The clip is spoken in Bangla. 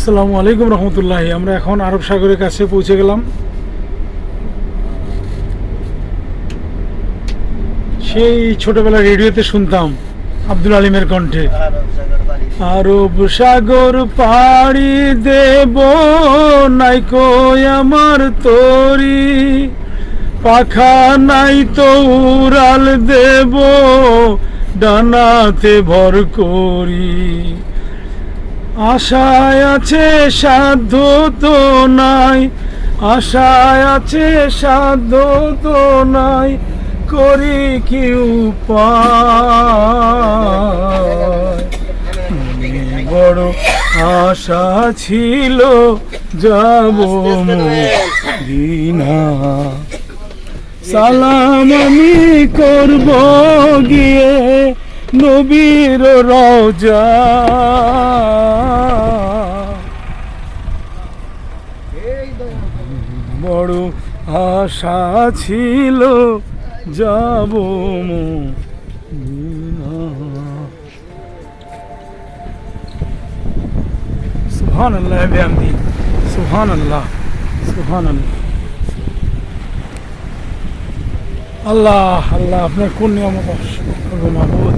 আসসালামু আলাইকুম রহমতুল্লাহ। আমরা এখন আরব সাগরের কাছে পৌঁছে গেলাম। সেই ছোটবেলা রেডিওতে শুনতাম আব্দুল আলিমের কণ্ঠে, আরব সাগর পাড়ি দেব নাইকো আমার তরি, পাখা নাই তো উড়াল দেব ডানাতে ভর করি। আশায় আছে সাধ্য তো নাই, আশায় আছে সাধ্য তো নাই, করি কি উপায়? বড় আশা ছিল, যাব দিনা সালাম আমি করব গিয়ে নবীর রওজা বড় আশা ছিল যাব। সুবহান আল্লাহ সুবহান আল্লাহ সুবহান আল্লাহ আল্লাহ আল্লাহ আপনার কোন নিয়ামত করব মাহবুদ